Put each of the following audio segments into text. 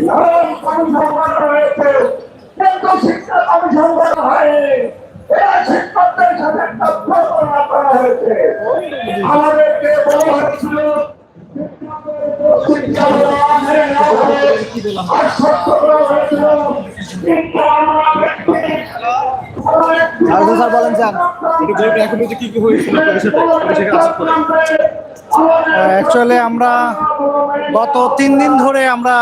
নানান কমিশন কিন্তু শিক্ষা কমিশন হয়নি এরা শিক্ষকদের সাথে একটা করা হয়েছে আমাদেরকে বলা হয়েছিল বলেন কি কি হয়েছিল করে অ্যাকচুয়ালি আমরা গত তিন দিন ধরে আমরা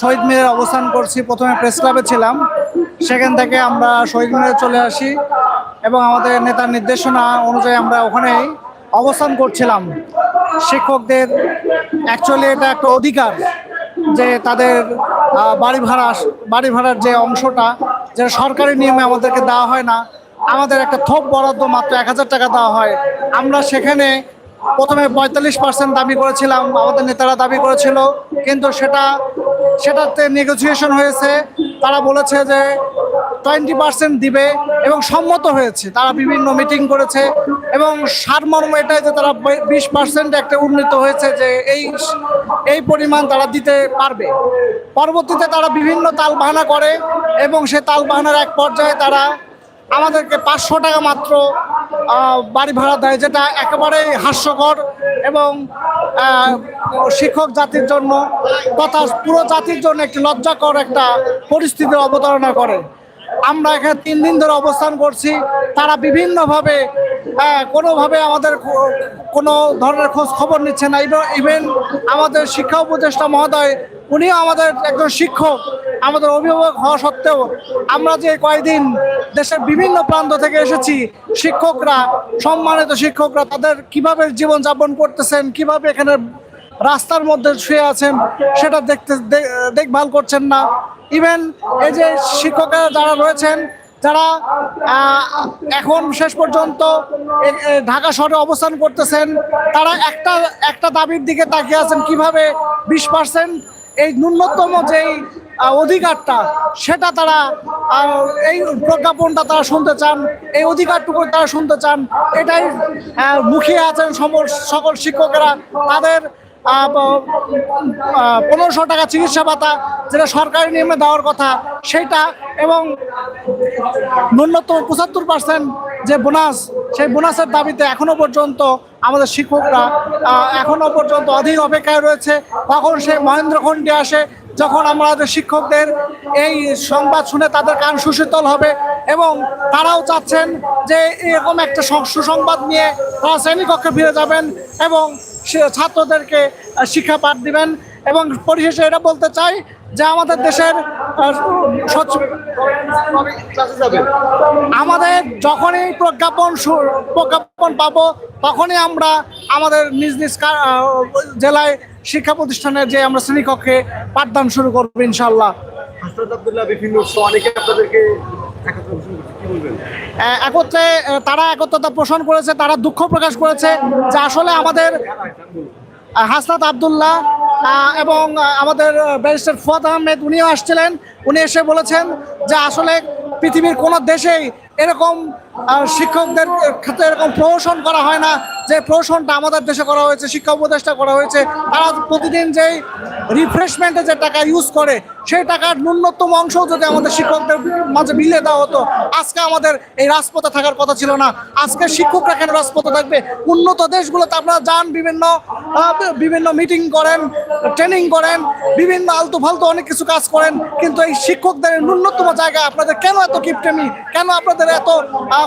শহীদ মিনারে অবস্থান করছি। প্রথমে প্রেস ক্লাবে ছিলাম। সেখান থেকে আমরা শহীদ মিনারে চলে আসি এবং আমাদের নেতার নির্দেশনা অনুযায়ী আমরা ওখানেই অবস্থান করছিলাম। শিক্ষকদের অ্যাকচুয়ালি এটা একটা অধিকার যে তাদের বাড়ি ভাড়া, বাড়ি ভাড়ার যে অংশটা, যেটা সরকারি নিয়মে আমাদেরকে দেওয়া হয় না, আমাদের একটা থোক বরাদ্দ মাত্র এক হাজার টাকা দেওয়া হয়। আমরা সেখানে প্রথমে পঁয়তাল্লিশ পার্সেন্ট দাবি করেছিলাম, আমাদের নেতারা দাবি করেছিল, কিন্তু সেটা, সেটাতে নেগোসিয়েশন হয়েছে। তারা বলেছে যে টোয়েন্টি পার্সেন্ট দিবে এবং সম্মত হয়েছে। তারা বিভিন্ন মিটিং করেছে এবং সারমর্ম এটাই যে তারা বিশ পার্সেন্ট একটা উন্নীত হয়েছে যে এই এই পরিমাণ তারা দিতে পারবে। পরবর্তীতে তারা বিভিন্ন তাল বাহানা করে এবং সে তাল বাহানার এক পর্যায়ে তারা আমাদেরকে পাঁচশো টাকা মাত্র বাড়ি ভাড়া দেয়, যেটা একেবারেই হাস্যকর এবং শিক্ষক জাতির জন্য তথা পুরো জাতির জন্য একটি লজ্জাকর একটা পরিস্থিতির অবতারণা করে। আমরা এখানে তিন দিন ধরে অবস্থান করছি। তারা বিভিন্নভাবে কোনোভাবে আমাদের কোনো ধরনের খোঁজ খবর নিচ্ছে না। ইভেন আমাদের শিক্ষা উপদেষ্টা মহোদয়, উনিও আমাদের একজন শিক্ষক। আমাদের অভিভাবক হওয়া সত্ত্বেও আমরা যে কয়েকদিন দেশের বিভিন্ন প্রান্ত থেকে এসেছি, শিক্ষকরা, সম্মানিত শিক্ষকরা তাদের কীভাবে জীবনযাপন করতেছেন, কীভাবে এখানে রাস্তার মধ্যে শুয়ে আছেন সেটা দেখতে দেখভাল করছেন না। ইভেন এই যে শিক্ষকেরা যারা রয়েছেন, যারা এখন শেষ পর্যন্ত ঢাকা শহরে অবস্থান করতেছেন, তারা একটা একটা দাবির দিকে তাকিয়ে আছেন কীভাবে বিশ পার্সেন্ট এই ন্যূনতম যেই অধিকারটা সেটা তারা এই প্রজ্ঞাপনটা তারা শুনতে চান এই অধিকারটুকু তারা শুনতে চান এটাই মুখিয়ে আছেন সকল শিক্ষকেরা তাদের পনেরোশো টাকা চিকিৎসা ভাতা যেটা সরকারি নিয়মে দেওয়ার কথা সেটা এবং ন্যূনতম পঁচাত্তর পার্সেন্ট যে বোনাস সেই বোনাসের দাবিতে এখনও পর্যন্ত আমাদের শিক্ষকরা আহ, এখনও পর্যন্ত অধীর অপেক্ষায় রয়েছে। কখন সে মহেন্দ্র খণ্ডি আসে যখন আমাদের শিক্ষকদের এই সংবাদ শুনে তাদের কান সুশীতল হবে এবং তারাও চাচ্ছেন যে এরকম একটা সুসংবাদ নিয়ে তারা শ্রেণীকক্ষে ফিরে যাবেন এবং ছাত্রদেরকে শিক্ষা পাঠ দিবেন এবং পরিশেষে এটা বলতে চাই যে আমাদের দেশের আমাদের যখনই প্রজ্ঞাপন প্রজ্ঞাপন পাবো, তখনই আমরা আমাদের নিজ নিজ জেলায় শিক্ষা প্রতিষ্ঠানের যে আমরা শ্রেণীকক্ষে পাঠদান শুরু করব ইনশাল্লাহ বিভিন্ন অনেকে আপনাদেরকে একত্রে তারা একত্রতা পোষণ করেছে তারা দুঃখ প্রকাশ করেছে যে আসলে আমাদের হাসনাত আবদুল্লাহ এবং আমাদের ব্যারিস্টার ফুয়াদ আহমেদ উনিও আসছিলেন। উনি এসে বলেছেন যে আসলে পৃথিবীর কোনো দেশেই এরকম শিক্ষকদের ক্ষেত্রে এরকম প্রহসন করা হয় না, যে প্রহসনটা আমাদের দেশে করা হয়েছে, শিক্ষা উপদেষ্টা করা হয়েছে, তারা প্রতিদিন যেই রিফ্রেশমেন্টে যে টাকা ইউজ করে, সেই টাকার ন্যূনতম অংশ যদি আমাদের শিক্ষকদের মাঝে মিলিয়ে দেওয়া হতো, আজকে আমাদের এই রাজপথে থাকার কথা ছিল না। আজকে শিক্ষকরা কেন রাজপথে থাকবে? উন্নত দেশগুলোতে আপনারা যান, বিভিন্ন বিভিন্ন মিটিং করেন ট্রেনিং করেন, বিভিন্ন আলতু ফালতু অনেক কিছু কাজ করেন, কিন্তু এই শিক্ষকদের ন্যূনতম জায়গা আপনাদের কেন এত কিপটেমি? কেন আপনাদের এত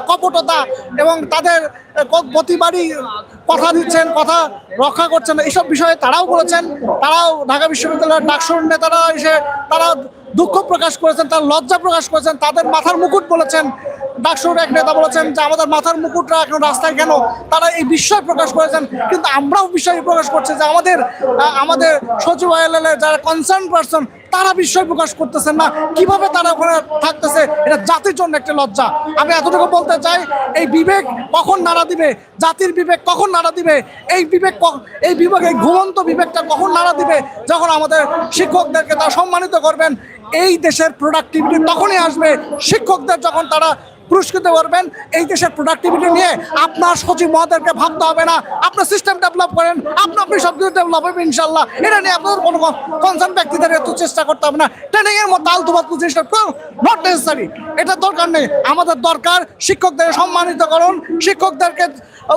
কপটতা এবং তাদের প্রতিবারই কথা দিচ্ছেন, কথা রক্ষা করছেন এইসব বিষয়ে তারাও বলেছেন, তারাও ঢাকা বিশ্ববিদ্যালয়ের ডাকসুর নেতারা এসে তারা দুঃখ প্রকাশ করেছেন, তার লজ্জা প্রকাশ করেছেন, তাদের মাথার মুকুট বলেছেন ডাকসুর এক নেতা বলেছেন যে আমাদের মাথার মুকুটরা এখন রাস্তায় কেন? তারা এই বিস্ময় প্রকাশ করেছেন। কিন্তু আমরাও বিস্ময় প্রকাশ করছি যে আমাদের আমাদের সচিবালয়ের যারা কনসার্ন পার্সন তারা বিস্ময় প্রকাশ করতেছেন না। কীভাবে তারা ওখানে থাকতেছে? এটা জাতির জন্য একটা লজ্জা। আমি এতটুকু বলতে চাই, এই বিবেক কখন নাড়া দিবে? জাতির বিবেক কখন নাড়া দিবে? এই বিবেক এই বিবেক এই ঘুমন্ত বিবেকটা কখন নাড়া দিবে? যখন আমাদের শিক্ষকদেরকে তারা সম্মানিত করবেন, এই দেশের প্রোডাক্টিভিটি তখনই আসবে। শিক্ষকদের যখন তারা পুরস্কৃত করবেন। এই দেশের প্রোডাক্টিভিটি নিয়ে আপনার সচিব মহোদয়কে ভাবতে হবে না। আপনার সিস্টেম ডেভেলপ করেন, আপনি আপনি সব ডেভেলপ হবে ইনশাল্লাহ এটা নিয়ে আপনাদের কোনো কনসার্ন ব্যক্তিদের এত চেষ্টা করতে হবে না। ট্রেনিং এর মধ্যে আলতু ফালতু জিনিসটা নট নেসেসারি এটা দরকার নেই। আমাদের দরকার শিক্ষকদের সম্মানিত করুন, শিক্ষকদেরকে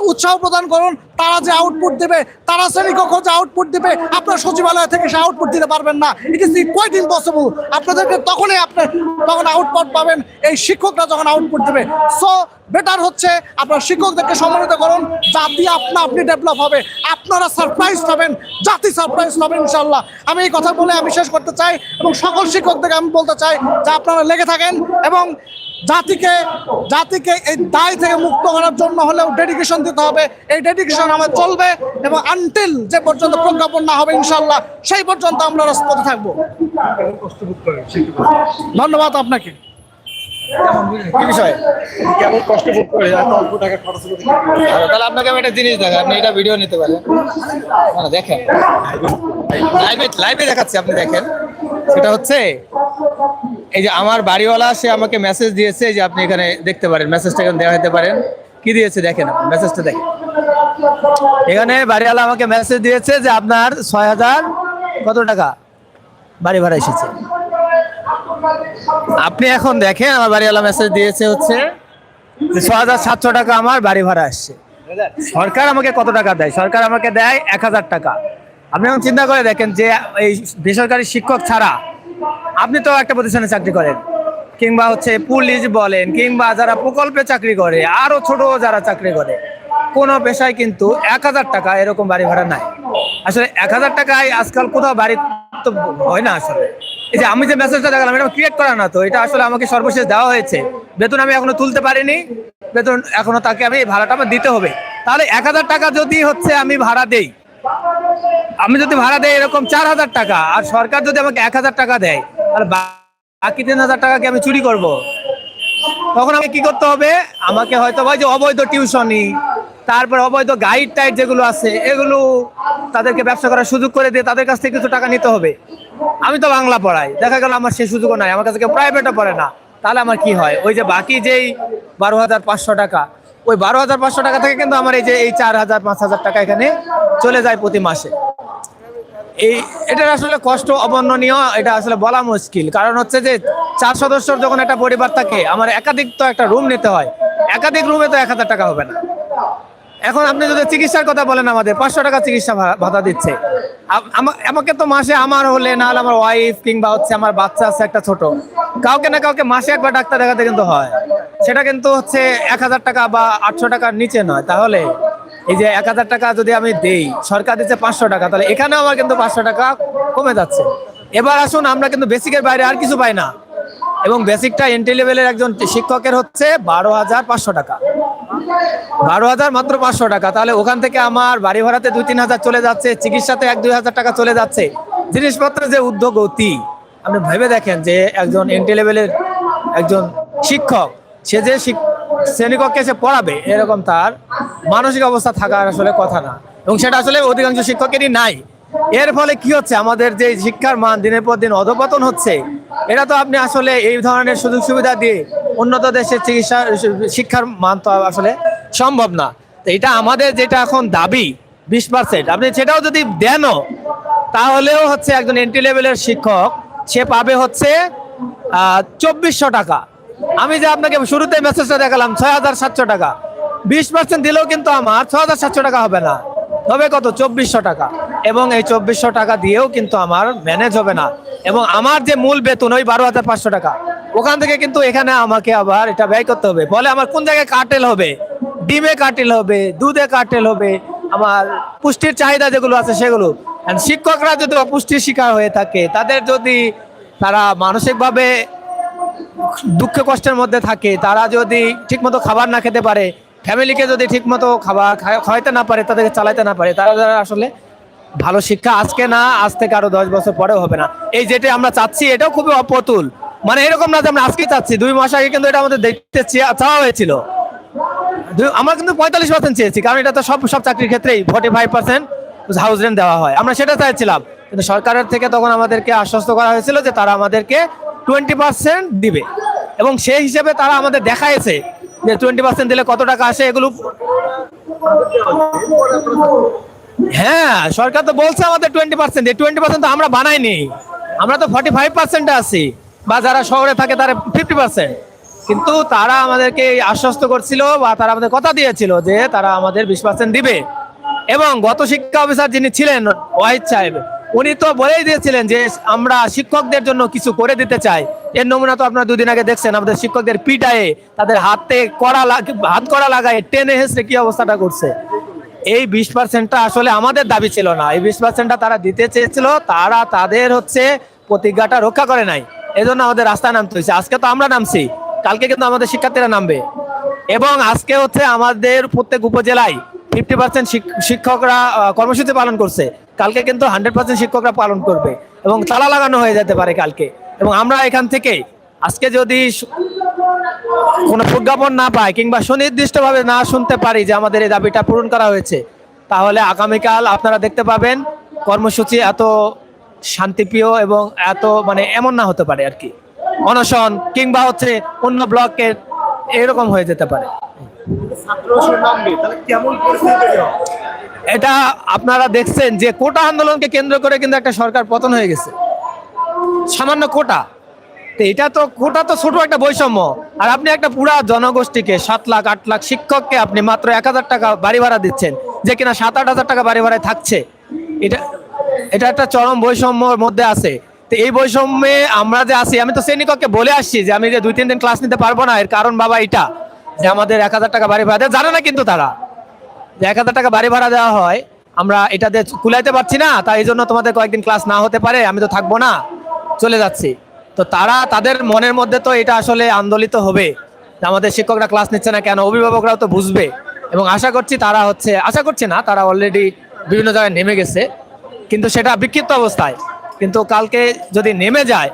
উৎসাহ প্রদান করুন। তারা যে আউটপুট দেবে, তারা শ্রেণীকক্ষ যে আউটপুট দেবে, আপনার সচিবালয় থেকে সে আউটপুট দিতে পারবেন না। ইট ইস কোয়াইট ইম্পসিবল আপনাদেরকে তখনই আপনি তখন আউটপুট পাবেন, এই শিক্ষকরা যখন আউটপুট দেবে। সো বেটার হচ্ছে আপনার শিক্ষকদেরকে সম্মানিত করুন জাতি আপনা আপনি ডেভেলপ হবে। আপনারা সারপ্রাইজ পাবেন জাতি সারপ্রাইজ পাবেন ইনশাল্লাহ আমি এই কথা বলে আমি শেষ করতে চাই এবং সকল শিক্ষকদেরকে আমি বলতে চাই যে আপনারা লেগে থাকেন এবং জাতিকে জাতিকে এই দায় থেকে মুক্ত করার জন্য হলেও ডেডিকেশন দিতে হবে। এই ডেডিকেশন আমার চলবে এবং আনটিল যে পর্যন্ত প্রজ্ঞাপন না হবে ইনশাল্লাহ সেই পর্যন্ত আমরা রাজপথে থাকব। ধন্যবাদ আপনাকে। কি বিষয়? কেমন কষ্ট ভোগ করে এত অল্প টাকা খরচ করে তাহলে আপনাকে আমি একটা জিনিস দেখাই আপনি এটা ভিডিও নিতে পারেন। না, দেখেন। লাইভে লাইভে দেখাচ্ছি আপনি দেখেন। সেটা হচ্ছে এই যে আমার বাড়িওয়ালা সে আমাকে মেসেজ দিয়েছে যে আপনি এখানে দেখতে পারেন মেসেজটা এখানে হতে পারেন। কি দিয়েছে দেখেন মেসেজটা দেখেন। এখানে বাড়িওয়ালা আমাকে মেসেজ দিয়েছে যে আপনার ছয় হাজার কত টাকা বাড়ি ভাড়া এসেছে। আপনি এখন দেখেন, আমার বাড়িওয়ালা মেসেজ দিয়েছে হচ্ছে ছ হাজার সাতশো টাকা আমার বাড়ি ভাড়া আসছে। সরকার আমাকে কত টাকা দেয়? সরকার আমাকে দেয় এক হাজার টাকা। আপনি এখন চিন্তা করে দেখেন যে, এই বেসরকারি শিক্ষক ছাড়া আপনি তো একটা প্রতিষ্ঠানে চাকরি করেন, কিংবা হচ্ছে পুলিশ বলেন, কিংবা যারা প্রকল্পে চাকরি করে, আরও ছোট যারা চাকরি করে, কোনো পেশায় কিন্তু এক হাজার টাকা এরকম বাড়ি ভাড়া নাই। আসলে এক হাজার টাকায় আজকাল কোথাও বাড়ি তো হয় না আসলে। এই যে আমি যে মেসেজটা দেখালাম, এটা ক্রিয়েট করা না তো, এটা আসলে আমাকে সর্বশেষ দেওয়া হয়েছে। বেতন আমি এখনও তুলতে পারিনি, বেতন এখনও তাকে আমি ভাড়াটা আমার দিতে হবে। তাহলে এক হাজার টাকা যদি হচ্ছে আমি ভাড়া দেই, আমি যদি ভাড়া দেই এরকম চার হাজার টাকা, আর সরকার যদি আমাকে এক হাজার টাকা দেয় বা- বাকি তিন হাজার টাকা কি আমি চুরি করব? তখন আমাকে কি করতে হবে? আমাকে হয়তো ভাই যে অবৈধ টিউশনি তারপর অবৈধ গাইড টাইড যেগুলো আছে, এগুলো তাদেরকে ব্যবসা করার সুযোগ করে দিয়ে তাদের কাছ থেকে কিছু টাকা নিতে হবে। আমি তো বাংলা পড়াই, দেখা গেল আমার সেই সুযোগও নাই, আমার কাছে কেউ প্রাইভেটও পড়ে না। তাহলে আমার কি হয়? ওই যে বাকি যেই বারো হাজার পাঁচশো টাকা, ওই বারো হাজার পাঁচশো টাকা থেকে কিন্তু আমার এই যে এই চার হাজার, পাঁচ হাজার টাকা এখানে চলে যায় প্রতি মাসে। এই এটার আসলে কষ্ট অবর্ণনীয়, এটা আসলে বলা মুশকিল। কারণ হচ্ছে যে চার সদস্যর যখন একটা পরিবার থাকে, আমার একাধিক তো একটা রুম নিতে হয়, একাধিক রুমে তো এক হাজার টাকা হবে না। এখন আপনি যদি চিকিৎসার কথা বলেন আমাদের, পাঁচশো টাকা চিকিৎসা ভাতা দিচ্ছে। আমাকে তো মাসে আমার হলে, না হলে আমার ওয়াইফ কিংবা হচ্ছে আমার বাচ্চা আছে একটা ছোট, কাউকে না কাউকে মাসে একবার ডাক্তার দেখাতে কিন্তু হয়। সেটা কিন্তু হচ্ছে এক হাজার টাকা বা আটশো টাকার নিচে নয়। তাহলে এই যে এক হাজার টাকা যদি আমি দেই, সরকার দিচ্ছে পাঁচশো টাকা, তাহলে এখানেও আমার কিন্তু পাঁচশো টাকা কমে যাচ্ছে। এবার আসুন, আমরা কিন্তু বেসিকের বাইরে আর কিছু পাই না। এবং বেসিকটা এন্ট্রি লেভেলের একজন শিক্ষকের হচ্ছে বারো হাজার পাঁচশো টাকা। বারো হাজার মাত্র পাঁচশো টাকা। তাহলে ওখান থেকে আমার বাড়ি ভাড়াতে দুই, তিন হাজার চলে যাচ্ছে, চিকিৎসাতে এক, দুই হাজার টাকা চলে যাচ্ছে। জিনিসপত্রের যে উদ্যোগতি আপনি ভেবে দেখেন যে একজন এন্ট্রি লেভেলের একজন শিক্ষক, সে যে শ্রেণীকক্ষে সে পড়াবে, এরকম তার মানসিক অবস্থা থাকার আসলে কথা না। এবং সেটা আসলে অধিকাংশ শিক্ষকেরই নাই। এর ফলে কি হচ্ছে? আমাদের যে শিক্ষার মান দিনের পর দিন অধপতন হচ্ছে, এটা তো আপনি আসলে এই ধরনের সুযোগ সুবিধা দিয়ে উন্নত দেশের চিকিৎসা, শিক্ষার মান তো আসলে সম্ভব না। এটা আমাদের যেটা এখন দাবি, বিশ পার্সেন্ট আপনি সেটাও যদি দেনও, তাহলেও হচ্ছে একজন এন্ট্রি লেভেলের শিক্ষক, সে পাবে হচ্ছে চব্বিশশো টাকা। আমি যে আপনাকে শুরুতে মেসেজটা দেখালাম, ছয় হাজার সাতশো টাকা। বিশ পার্সেন্ট দিলেও কিন্তু আমার ছয় হাজার সাতশো টাকা হবে না। হবে কত? চব্বিশশো টাকা। এবং এই চব্বিশশো টাকা দিয়েও কিন্তু আমার ম্যানেজ হবে না। এবং আমার যে মূল বেতন, ওই বারো হাজার পাঁচশো টাকা। ওখান থেকে কিন্তু এখানে আমাকে আবার এটা ব্যয় করতে হবে। ফলে আমার কোন জায়গায় কাটেল হবে? ডিমে কাটেল হবে, দুধে কাটেল হবে, আমার পুষ্টির চাহিদা যেগুলো আছে সেগুলো। শিক্ষকরা যদি অপুষ্টির শিকার হয়ে থাকে, তাদের যদি তারা মানসিকভাবে দুঃখ কষ্টের মধ্যে থাকে, তারা যদি ঠিকমতো খাবার না খেতে পারে ফ্যামিলিকে যদি ঠিকমতো খাবার খাওয়াইতে না পারে, তাদেরকে চালাইতে না পারে, তারা আসলে ভালো শিক্ষা, আজকে না, আজ থেকে আরও দশ বছর পরেও হবে না। এই যেটা আমরা চাচ্ছি, এটাও খুবই অপতুল মানে এরকম না যে আমরা আজকে চাচ্ছি, দুই মাস আগে কিন্তু এটা আমাদের দেখতে চাওয়া হয়েছিল। আমরা কিন্তু পঁয়তাল্লিশ পার্সেন্ট চেয়েছি, কারণ এটা তো সব সব চাকরির ক্ষেত্রেই forty five percent house rent দেওয়া হয়। আমরা সেটা চাইছিলাম, কিন্তু সরকারের থেকে তখন আমাদেরকে আশ্বস্ত করা হয়েছিল যে তারা আমাদেরকে টোয়েন্টি পার্সেন্ট দিবে। এবং সেই হিসেবে তারা আমাদের দেখাইছে যে টোয়েন্টি পার্সেন্ট দিলে কত টাকা আসে এগুলো? হ্যাঁ সরকার তো বলছে আমাদের টোয়েন্টি পার্সেন্ট টোয়েন্টি পার্সেন্ট তো আমরা বানাইনি। আমরা তো ফর্টি ফাইভ পার্সেন্টে আছি। বা যারা শহরে থাকে তারা ফিফটি পার্সেন্ট কিন্তু তারা আমাদেরকে আশ্বস্ত করছিল বা তারা আমাদের কথা দিয়েছিল যে তারা আমাদের বিশ পার্সেন্ট দিবে। এবং গত শিক্ষা অফিসার যিনি ছিলেন, ওয়াহিদ সাহেব উনি তো বলেই দিয়েছিলেন যে আমরা শিক্ষকদের জন্য কিছু করে দিতে চাই। এর নমুনা তো আপনারা দুদিন আগে দেখছেন, আমাদের শিক্ষকদের পিটায়ে তাদের হাতে কড়া হাত কড়া লাগায় টেনে হেসে কি অবস্থাটা করছে। এই বিশ পার্সেন্টটা আসলে আমাদের দাবি ছিল না। এই বিশ পার্সেন্টটা তারা দিতে চেয়েছিল, তারা তাদের হচ্ছে প্রতিজ্ঞাটা রক্ষা করে নাই। এই জন্য আমাদের রাস্তায় নামতে হয়েছে। আজকে তো আমরা নামছি, কালকে কিন্তু আমাদের শিক্ষার্থীরা নামবে। এবং আজকে হচ্ছে আমাদের প্রত্যেক উপজেলায় ফিফটি পার্সেন্ট শিক্ষকরা কর্মসূচি পালন করছে। কালকে কিন্তু হান্ড্রেড পার্সেন্ট শিক্ষকরা পালন করবে এবং তালা লাগানো হয়ে যেতে পারে কালকে। এবং আমরা এখান থেকে আজকে যদি কোনো প্রজ্ঞাপন না পাই কিংবা সুনির্দিষ্টভাবে না শুনতে পারি যে আমাদের এই দাবিটা পূরণ করা হয়েছে, তাহলে আগামীকাল আপনারা দেখতে পাবেন কর্মসূচি এত শান্তিপ্রিয় এবং এত মানে এমন না হতে পারে আর কি। অনশন কিংবা হচ্ছে অন্য ব্লকের এরকম হয়ে যেতে পারে। এটা আপনারা দেখছেন যে কোটা আন্দোলনকে কেন্দ্র করে কিন্তু একটা সরকার পতন হয়ে গেছে। সামান্য কোটা। তো এটা তো, কোটা তো ছোট একটা বৈষম্য। আর আপনি একটা পুরা জনগোষ্ঠীকে, সাত লাখ, আট লাখ শিক্ষককে আপনি মাত্র এক হাজার টাকা বাড়ি ভাড়া দিচ্ছেন, যে কিনা সাত, আট হাজার টাকা বাড়ি ভাড়ায় থাকছে। এটা এটা একটা চরম বৈষম্যর মধ্যে আছে। তো এই বৈষম্যে আমরা যে আছি, আমি তো শ্রেণীকক্ষে বলে আসছি যে আমি যে দুই, তিন দিন ক্লাস নিতে পারব না, এর কারণ বাবা এটা। যে আমাদের এক হাজার টাকা বাড়ি ভাড়া দেয়, জানে না কিন্তু তারা। যে এক হাজার টাকা বাড়ি ভাড়া দেওয়া হয়, আমরা এটাতে কুলাইতে পারছি না তাই এই জন্য তোমাদের কয়েকদিন ক্লাস না হতে পারে, আমি তো থাকব না, চলে যাচ্ছি। তো তারা তাদের মনের মধ্যে তো এটা আসলে আন্দোলিত হবে। আমাদের শিক্ষকরা ক্লাস নিচ্ছে না কেন, অভিভাবকরাও তো বুঝবে। এবং আশা করছি তারা হচ্ছে, আশা করছি না, তারা অলরেডি বিভিন্ন জায়গায় নেমে গেছে। কিন্তু সেটা বিক্ষিপ্ত অবস্থায়। কিন্তু কালকে যদি নেমে যায়,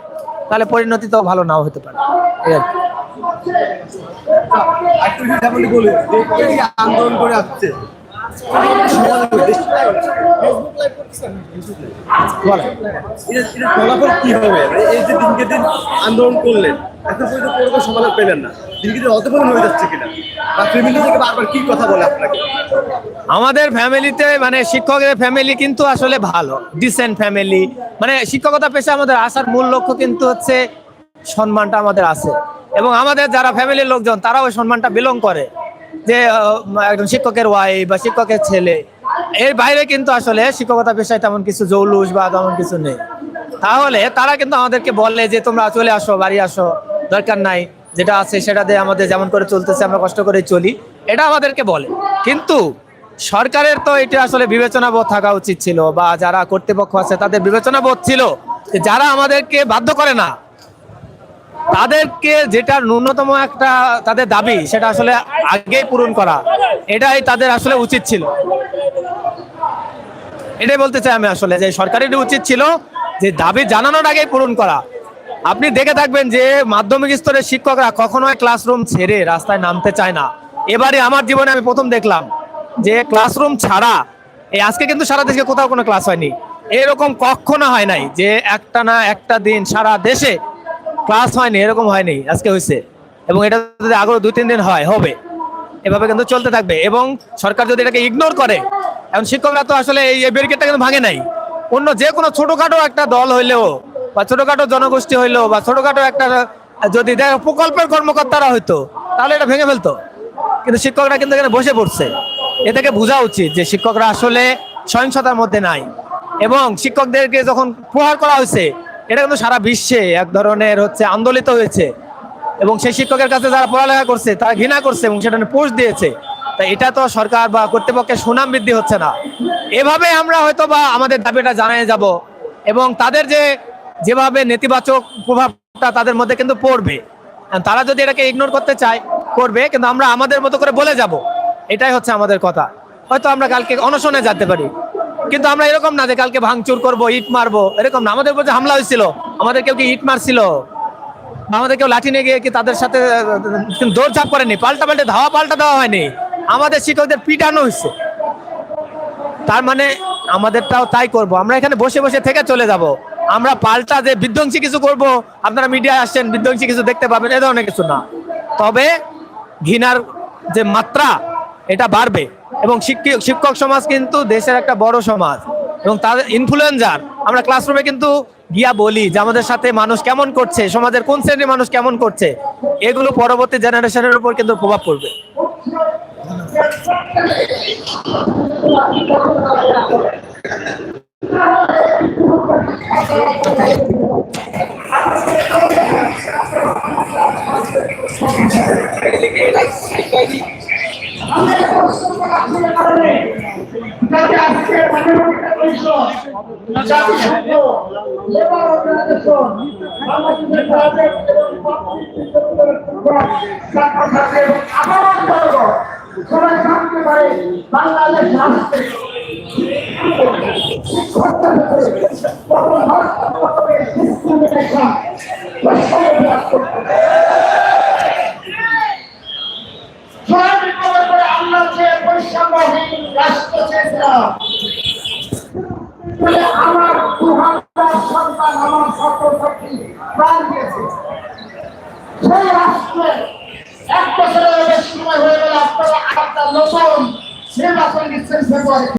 তাহলে পরিণতি তো ভালো নাও হতে পারে। আন্দোলন করে আসছে। ফলাফল কি হবে? এই যে দিনকে দিন আন্দোলন করলেন এখন পর্যন্ত কোনো সমাধান পেলেন না। দিনকে দিন অতপতন হয়ে যাচ্ছে কিনা? বা ফ্যামিলি থেকে বারবার কি কথা বলে আপনাকে? আমাদের ফ্যামিলিতে মানে শিক্ষকের ফ্যামিলি কিন্তু আসলে ভালো ডিসেন্ট ফ্যামিলি মানে শিক্ষকতা পেশা আমাদের আসার মূল লক্ষ্য কিন্তু হচ্ছে সম্মানটা আমাদের আছে। এবং আমাদের যারা ফ্যামিলির লোকজন, তারাও ওই সম্মানটা বিলং করে। যে একজন শিক্ষকের ওয়াইফ বা শিক্ষকের ছেলে, এর বাইরে কিন্তু আসলে শিক্ষকতা পেশায় তেমন কিছু জৌলুস বা তেমন কিছু নেই। তাহলে তারা কিন্তু আমাদেরকে বললে যে, তোমরা চলে আসো, বাড়ি আসো, দরকার নাই, যেটা আছে সেটা দিয়ে আমাদের যেমন করে চলতেছে, আমরা কষ্ট করে চলি। এটা আমাদেরকে বলে। কিন্তু সরকারের তো এটা আসলে বিবেচনা বোধ থাকা উচিত ছিল বা যারা কর্তৃপক্ষ আছে, তাদের বিবেচনা বোধ ছিল যারা আমাদেরকে বাধ্য করে না তাদেরকে যেটা ন্যূনতম একটা তাদের দাবি, সেটা আসলে আগেই পূরণ করা। এটাই তাদের আসলে উচিত ছিল। এটাই বলতে চাই আমি আসলে, যে সরকারের উচিত ছিল যে দাবি জানানোর আগেই পূরণ করা। আপনি দেখে থাকবেন যে মাধ্যমিক স্তরের শিক্ষকরা কখনোই ক্লাসরুম ছেড়ে রাস্তায় নামতে চায় না। এবারে আমার জীবনে আমি প্রথম দেখলাম যে ক্লাসরুম ছাড়া, এই আজকে কিন্তু সারা দেশে কোথাও কোনো ক্লাস হয়নি। এরকম কখনো হয় নাই যে একটা না একটা দিন সারা দেশে ক্লাস হয়নি, এরকম হয়নি, আজকে হয়েছে। এবং এটা যদি আগ্রহ দুই, তিন দিন হয়, হবে। এভাবে কিন্তু চলতে থাকবে। এবং সরকার যদি এটাকে ইগনোর করে, এখন শিক্ষকরা তো আসলে এই ব্যারিকেডটা কিন্তু ভাঙে নাই। অন্য যে কোনো ছোটোখাটো একটা দল হইলেও, বা ছোটোখাটো জনগোষ্ঠী হইলেও, বা ছোটোখাটো একটা, যদি দেখো প্রকল্পের কর্মকর্তারা হইতো, তাহলে এটা ভেঙে ফেলতো। কিন্তু শিক্ষকরা কিন্তু এখানে বসে পড়ছে। এ থেকে বোঝা উচিত যে শিক্ষকরা আসলে সহিংসতার মধ্যে নাই। এবং শিক্ষকদেরকে যখন প্রহার করা হয়েছে এটা কিন্তু সারা বিশ্বে এক ধরনের হচ্ছে আন্দোলিত হয়েছে। এবং সেই শিক্ষকের কাছে যারা পড়ালেখা করছে, তারা ঘৃণা করছে এবং সেটা পোস্ট দিয়েছে। তা এটা তো সরকার বা কর্তৃপক্ষের সুনাম বৃদ্ধি হচ্ছে না। এভাবে আমরা হয়তো বা আমাদের দাবিটা জানিয়ে যাব এবং তাদের যে যেভাবে নেতিবাচক প্রভাবটা তাদের মধ্যে কিন্তু পড়বে। তারা যদি এটাকে ইগনোর করতে চায়, করবে, কিন্তু আমরা আমাদের মতো করে বলে যাব। এটাই হচ্ছে আমাদের কথা। হয়তো আমরা কালকে অনশনে যেতে পারি। কিন্তু আমরা এরকম না যে কালকে ভাঙচুর করব, ইট মারবো, এরকম না। আমাদের উপর যে হামলা হয়েছিল, আমাদের কেউ কি ইট মারছিল? আমাদের কেউ লাঠি নিয়ে গিয়ে কি তাদের সাথে দৌড়ঝাঁপ করেনি? পাল্টা পাল্টে ধাওয়া, পাল্টা দেওয়া হয়নি। আমাদের শিক্ষকদের পিটানো হয়েছে। তার মানে আমাদেরটাও তাই করব। আমরা এখানে বসে বসে থেকে চলে যাব। আমরা পাল্টা যে বিধ্বংসী কিছু করব, আপনারা মিডিয়ায় আসছেন, বিধ্বংসী কিছু দেখতে পাবেন, এ ধরনের কিছু না। তবে ঘৃণার যে মাত্রা, এটা বাড়বে। এবং শিক্ষক শিক্ষক সমাজ কিন্তু দেশের একটা বড় সমাজ এবং তাদের ইনফ্লুয়েঞ্জার আমরা ক্লাসরুমে কিন্তু গিয়া বলি যে আমাদের সাথে মানুষ কেমন করছে, সমাজের কোন শ্রেণির মানুষ কেমন করছে, এগুলো পরবর্তী জেনারেশনের উপর কিন্তু প্রভাব পড়বে। যাতে সবাই জানতে পারে বাংলাদেশ